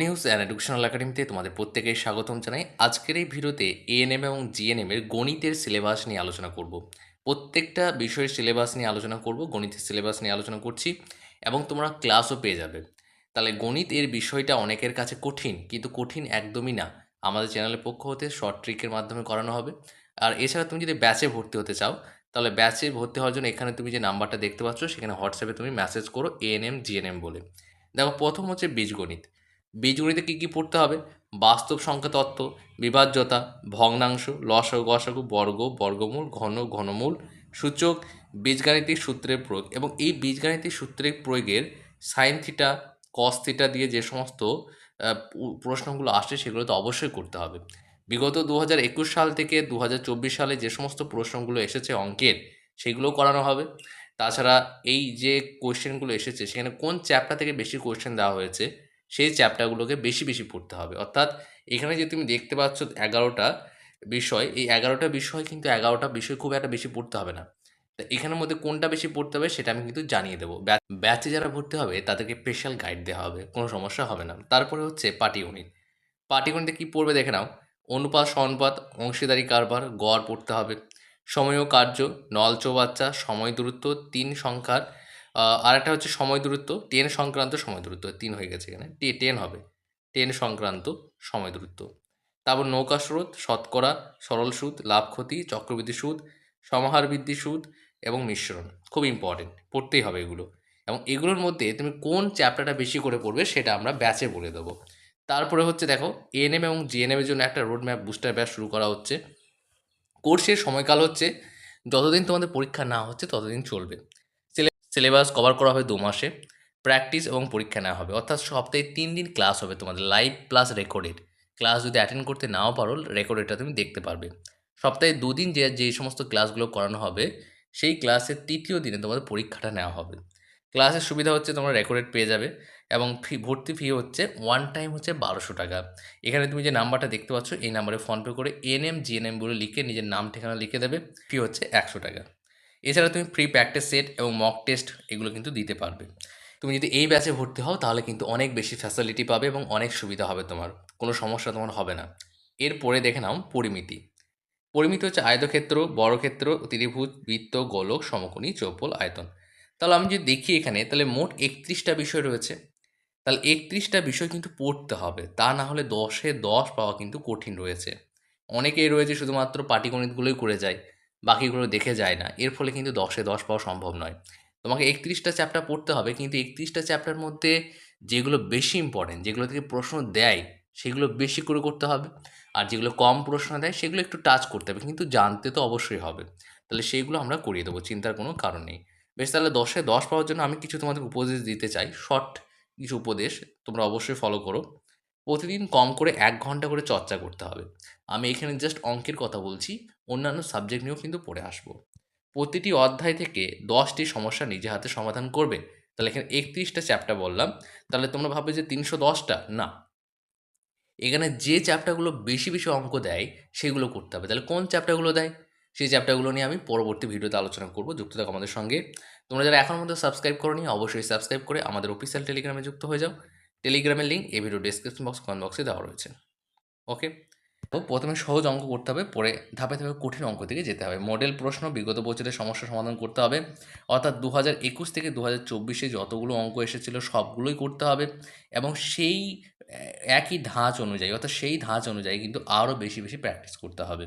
News and educational একাডেমিতে তোমাদের প্রত্যেকেই স্বাগতম জানাই। আজকের এই ভিডিওতে এএনএম এবং জিএনএম এর গণিতের সিলেবাস নিয়ে আলোচনা করব। প্রত্যেকটা বিষয়ের সিলেবাস নিয়ে আলোচনা করব, গণিতের সিলেবাস নিয়ে আলোচনা করছি এবং তোমরা ক্লাসও পেয়ে যাবে। তাহলে গণিত এর বিষয়টা অনেকের কাছে কঠিন, কিন্তু কঠিন একদমই না। আমাদের চ্যানেলের পক্ষ হতে শর্ট ট্রিকের মাধ্যমে করানো হবে। আর এছাড়া তুমি যদি ব্যাচে ভর্তি হতে চাও, তাহলে ব্যাচে ভর্তি হওয়ার জন্য এখানে তুমি যে নাম্বারটা দেখতে পাচ্ছ, সেখানে হোয়াটসঅ্যাপে তুমি মেসেজ করো এএনএম জিএনএম বলে। দেখো, প্রথম হচ্ছে বীজগণিত। বীজগণিতে কী কী পড়তে হবে? বাস্তব সংখ্যা তত্ত্ব, বিভাজ্যতা, ভগ্নাংশ লসক গসক বর্গ, বর্গমূল, ঘন, ঘনমূল, সূচক, বীজগাণিতিক সূত্রের প্রয়োগ এবং এই বীজগাণিতিক সূত্রের প্রয়োগের সাইন থিটা কস থিটা দিয়ে যে সমস্ত প্রশ্নগুলো আসে সেগুলো তো অবশ্যই করতে হবে। বিগত দু হাজার একুশ সাল থেকে দু হাজার চব্বিশ সালে যে সমস্ত প্রশ্নগুলো এসেছে অঙ্কের সেগুলোও করানো হবে। তাছাড়া এই যে কোয়েশ্চেনগুলো এসেছে, সেখানে কোন চ্যাপ্টার থেকে বেশি কোয়েশ্চেন দেওয়া হয়েছে? সেই চ্যাপ্টারগুলোকে বেশি বেশি পড়তে হবে। অর্থাৎ এখানে যে তুমি দেখতে পাচ্ছ এগারোটা বিষয়, এই এগারোটা বিষয় কিন্তু এগারোটা বিষয় খুব একটা বেশি পড়তে হবে না। তা এখানের মধ্যে কোনটা বেশি পড়তে হবে সেটা আমি কিন্তু জানিয়ে দেবো। ব্যাচ- যারা ভর্তি হবে তাদেরকে স্পেশাল গাইড দেওয়া হবে, কোনো সমস্যা হবে না। তারপরে হচ্ছে পাটিগণিত পাটিগণিতে কী পড়বে দেখে নাও। অনুপাত সনুপাত অংশীদারি কারবার, গড় পড়তে হবে। সময় ও কার্য, নল চৌবাচ্চা, সময় দূরত্ব, তিন সংখ্যার আর একটা হচ্ছে সময় দূরত্ব টেন সংক্রান্ত সময় দূরত্ব, তিন হয়ে গেছে এখানে টে টেন হবে টেন সংক্রান্ত সময় দূরত্ব। তারপর নৌকা স্রোত, শতকরা, সরল সুদ, লাভ ক্ষতি, চক্রবৃদ্ধি সুদ, সমাহার বৃদ্ধি সুদ এবং মিশ্রণ, খুব ইম্পর্টেন্ট পড়তেই হবে এগুলো। এবং এগুলোর মধ্যে তুমি কোন চ্যাপ্টারটা বেশি করে পড়বে সেটা আমরা ব্যাচে বলে দেবো। তারপরে হচ্ছে দেখো এএনএম এবং জিএনএমের জন্য একটা রোড ম্যাপ বুস্টার ব্যাচ শুরু করা হচ্ছে। কোর্সের সময়কাল হচ্ছে, যতদিন তোমাদের পরীক্ষা না হচ্ছে ততদিন চলবে। সিলেবাস কভার করা হবে দু মাসে প্র্যাকটিস এবং পরীক্ষা নেওয়া হবে। অর্থাৎ সপ্তাহে তিন দিন ক্লাস হবে তোমাদের, লাইভ প্লাস রেকর্ডেড। ক্লাস যদি অ্যাটেন্ড করতে নাও পারো, রেকর্ডেডটা তুমি দেখতে পারবে। সপ্তাহে দুদিন যে যে সমস্ত ক্লাসগুলো করানো হবে, সেই ক্লাসের তৃতীয় দিনে তোমাদের পরীক্ষাটা নেওয়া হবে। ক্লাসের সুবিধা হচ্ছে তোমরা রেকর্ডেড পেয়ে যাবে এবং ফি, ভর্তি ফি হচ্ছে ওয়ান টাইম হচ্ছে বারোশো টাকা। এখানে তুমি যে নাম্বারটা দেখতে পাচ্ছ, এই নাম্বারে ফোনপে করে এনএম, জিএনএম বলে লিখে নিজের নাম, ঠিকানা লিখে দেবে, ফি হচ্ছে একশো টাকা। এছাড়া তুমি ফ্রি প্র্যাকটিস সেট এবং মক টেস্ট এগুলো কিন্তু দিতে পারবে। তুমি যদি এই ব্যাচে ভর্তি হও, তাহলে কিন্তু অনেক বেশি ফ্যাসিলিটি পাবে এবং অনেক সুবিধা হবে তোমার। কোনো সমস্যা তোমার হবে না। এরপরে দেখে নাও পরিমিতি। পরিমিতি হচ্ছে আয়তক্ষেত্র, বর্গক্ষেত্র ত্রিভুজ বৃত্ত, গোলক, সমকোণী চৌপল আয়তন। তাহলে আমি যদি দেখি এখানে, তাহলে মোট একত্রিশটা বিষয় রয়েছে। তাহলে একত্রিশটা বিষয় কিন্তু পড়তে হবে। তা না হলে দশে দশ পাওয়া কিন্তু কঠিন রয়েছে। অনেকেই রয়েছে শুধুমাত্র পাটিগণিতগুলোই করে যায়। বাকিগুলো দেখে যায় না। এর ফলে কিন্তু দশে দশ পাওয়া সম্ভব নয়। তোমাকে একত্রিশটা চ্যাপ্টার পড়তে হবে, কিন্তু একত্রিশটা চ্যাপ্টার মধ্যে যেগুলো বেশি ইম্পর্টেন্ট যেগুলো থেকে প্রশ্ন দেয়, সেগুলো বেশি করে করতে হবে। আর যেগুলো কম প্রশ্ন দেয়, সেগুলো একটু টাচ করতে হবে, কিন্তু জানতে তো অবশ্যই হবে। তাহলে সেইগুলো আমরা করিয়ে দেবো, চিন্তার কোনো কারণ নেই। বেশ, তাহলে দশে দশ পাওয়ার জন্য আমি কিছু তোমাদের উপদেশ দিতে চাই। শর্ট কিছু উপদেশ তোমরা অবশ্যই ফলো করো। প্রতিদিন কম করে এক ঘণ্টা করে চর্চা করতে হবে। আমি এখানে জাস্ট অঙ্কের কথা বলছি, অন্যান্য সাবজেক্ট নিয়েও কিন্তু পড়ে আসব। প্রতিটি অধ্যায় থেকে দশটি সমস্যা নিজে হাতে সমাধান করবে। তাহলে এখানে একত্রিশটা চ্যাপ্টার বললাম, তাহলে তোমরা ভাববে যে তিনশো দশটা? না। এখানে যে চ্যাপ্টারগুলো বেশি বেশি অঙ্ক দেয়, সেগুলো করতে হবে। তাহলে কোন চ্যাপ্টারগুলো দেয়? সেই চ্যাপ্টারগুলো নিয়ে আমি পরবর্তী ভিডিওতে আলোচনা করব। যুক্ত থাকো আমাদের সঙ্গে। তোমরা যারা এখন মধ্যে সাবস্ক্রাইব করোনি, অবশ্যই সাবস্ক্রাইব করে আমাদের অফিসিয়াল টেলিগ্রামে যুক্ত হয়ে যাও। টেলিগ্রামের লিঙ্ক এই ভিডিও ডিসক্রিপশন বক্স কমেন্ট বক্সে দেওয়া রয়েছে। ওকে তো প্রথমে সহজ অঙ্ক করতে হবে, পরে ধাপে ধাপে কঠিন অঙ্ক থেকে যেতে হবে। মডেল প্রশ্ন, বিগত বছরের সমস্যা সমাধান করতে হবে। অর্থাৎ দু একুশ থেকে দু হাজার চব্বিশে যতগুলো অঙ্ক এসেছিল, সবগুলোই করতে হবে। এবং সেই একই ধাঁচ অনুযায়ী, অর্থাৎ সেই ধাঁচ অনুযায়ী কিন্তু আরও বেশি বেশি প্র্যাকটিস করতে হবে।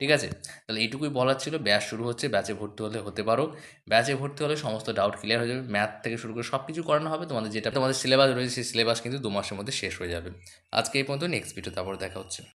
ঠিক আছে? তাহলে এইটুকুই বলার ছিল। ব্যাচ শুরু হচ্ছে, ব্যাচে ভর্তি হলে হতে পারো। ব্যাচে ভর্তি হলে সমস্ত ডাউট ক্লিয়ার হয়ে যাবে। ম্যাথ থেকে শুরু করে সব কিছু করানো হবে। তোমাদের যেটা তোমাদের সিলেবাস রয়েছে, সেই সিলেবাস কিন্তু দু মাসের মধ্যে শেষ হয়ে যাবে। আজকে এই পর্যন্ত নেক্সট ভিডিও তারপর দেখা হচ্ছে।